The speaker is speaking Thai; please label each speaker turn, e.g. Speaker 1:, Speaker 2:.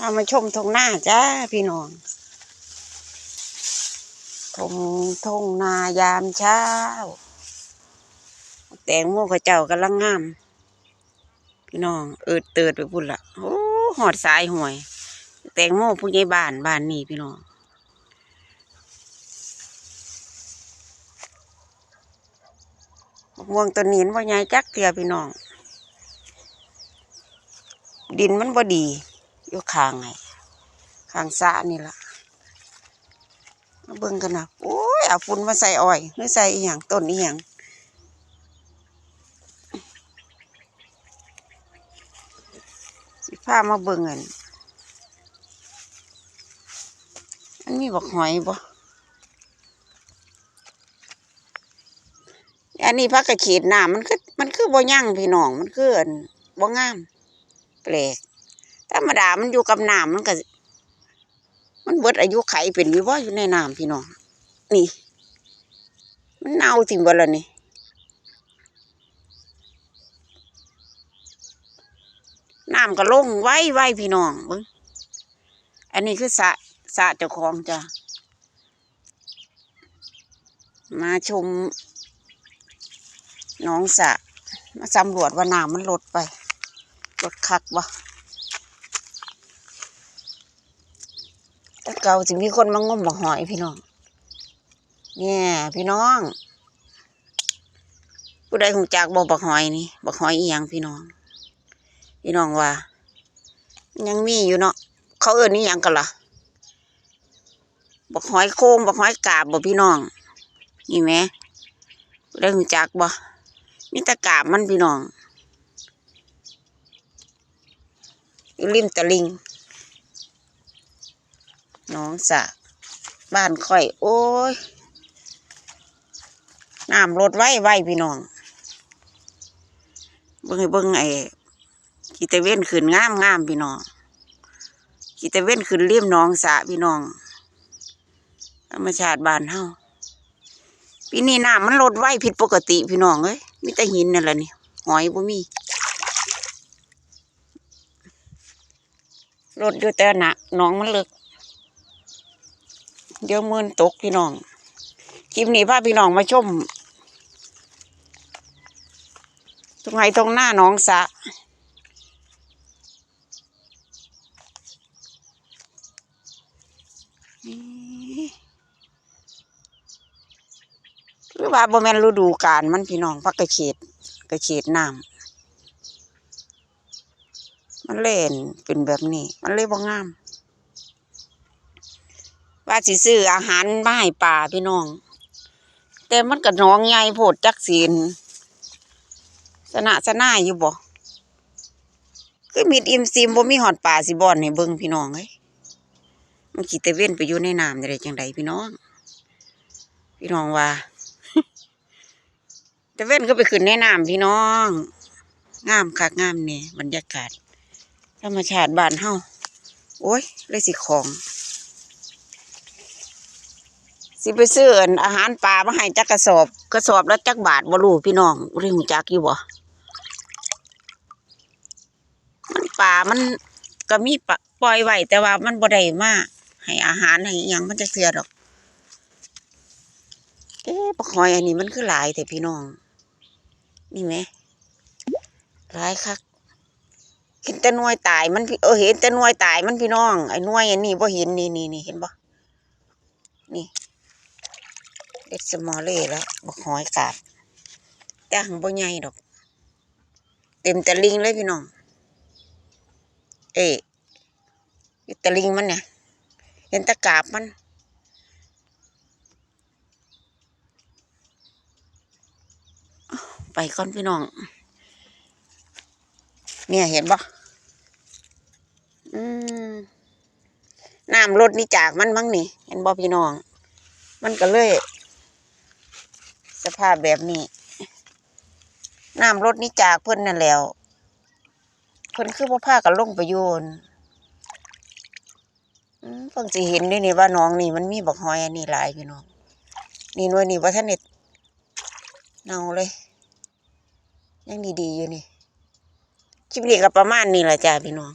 Speaker 1: เอามาชมทงหน้าจ้าพี่น้องทงทงนายามเช้า แตงโมกระเจ้ากำลังงาม พี่น้อง เอิดเติดไปพุ่นละโอ้หอดสายห่วย แตงโมผู้ใหญ่บ้านบ้านนี้พี่น้องมะม่วงต้นนี้มันบ่ใหญ่จักเทียพี่น้อง ดินมันบ่ดี อยู่ข้างไงข้างสะนี่ล่ะมาเบิ่งกันนะโอ้ยเอาฝุ่นมาใส่อ้อยหรือใส่อีหยังต้นอีหยังสิพามาเบิ่งอันอันมีบักหอยบ่อันนี้พักกระขีดน้ำมันคือมันคือบ่ยั่งพี่น้องมันคืออันบ่งาม แปลก ธรรมดามันอยู่กับน้ำมันก็มันเบิดอายุไขเป็นวิวาอยู่ในน้ำพี่น้องนี่ มันเน่าจริงบ่ล่ะนี่น้ำก็ลงไว้ไว้พี่น้องเบิ่งอันนี้คือสะสะเจ้าของจ้ะมาชมน้องสะมาสำรวจว่าน้ำมันลดไปรถคักบ่แต่ เก่าสิมีคนมางมบักหอยพี่น้อง เนี่ย พี่น้อง ผู้ใดคงจากบ่บักหอยนี่บักหอยอีหยังพี่น้อง พี่น้องว่า ยังมีอยู่เนาะเขาเอิ้นนี่ยังกันล่ะบักหอยโคงบักหอยกาบบ่พี่น้องนี่แหมผู้ใดคงจากบ่มีตะกาบมันพี่น้องอยู่ริมตะลิง น้องสะบ้านค่อย โอ้ยน้ำลดไว้ไว้พี่น้อง เบิ่งเบิ่งไอ้กีตะเว้นขึ้นงามงามพี่น้องกีตะเว้นขึ้นริมน้องสะพี่น้องธรรมชาติบ้านเฮาปีนี้น้ำมันลดไว้ผิดปกติพี่น้องเอ้ยมีแต่หินนั่นแหละนี่หอยบ่มีรถอยู่แต่หนะน้องมันเลิก เดี๋ยวมือนตกพี่น้อง คลิปนี้พาพี่น้องมาชมตรงไหนตรงหน้าน้องสะหรือว่าบ่แม่นฤดูกาลมันพี่น้องพักกระเฉดกระเฉดน้ำมันเล่นเป็นแบบนี้ มันเลยบ่งาม สิซื้ออาหารมาให้ป่าพี่น้อง แต่มันก็หน้องใหญ่โพดจักศีลสนะสนาอยู่บ่คือมีดอิมซิมบ่มีหอดป่าสิบ่อนให้เบิ่งพี่น้องเอ้ยมันขี้ตะเวนไปอยู่ในน้ำได้จังไดพี่น้อง พี่น้องว่าตะเวนก็ไปขึ้นในน้ำพี่น้อง งามคักงามเนี่ยบรรยากาศธรรมชาติบ้านเฮาโอ้ยเลยสิของ สิไปซื้ออั่นอาหารปลามาให้จักกระสอบกระสอบแล้วจักบาทบ่รู้พี่น้องเรื่องจักอยู่บ่มันปลามันก็มีปลาปล่อยไว้แต่ว่ามันบ่ได้มาให้อาหารให้อิหยังมันจะเสียดอกเอ๊ะปลาหอยอันนี้มันคือหลายแต่พี่น้องนี่ไหมหลายคักเห็นแต่นวยตายมันพี่เออเห็นแต่นวยตายมันพี่น้องไอ้นวยอันนี้บ่เห็นนี่นี่นี่เห็นบ่นี่ เด็ดสมอเล่แล้วบักหอยกาดแต่หังบ่ใหญ่ดอก เต็มตะลิงเลยพี่น้อง เอ๊ะอตะลิงมันเนี่ยเห็นตะกาบมันไปก่อนพี่น้อง เนี่ยเห็นปะน้ำรถนี่จากมันมั้งนี่ เห็นบ่พี่น้อง มันก็เลย ภาพแบบนี้น้ำรถนี่จากเพิ่นนั่นแล้วเพิ่นคือพ่อผ้ากันลงไปโยนอืมเพิ่งสิเห็นด้วยนี่ว่าน้องนี่มันมีบักหอยอันนี้หลายพี่น้องนี่นวยนี่ว่าท่านเน็ดเนาเลย ยังดีๆอยู่นี่คลิปนี้ก็ประมาณนี้แหละจ้าพี่น้อง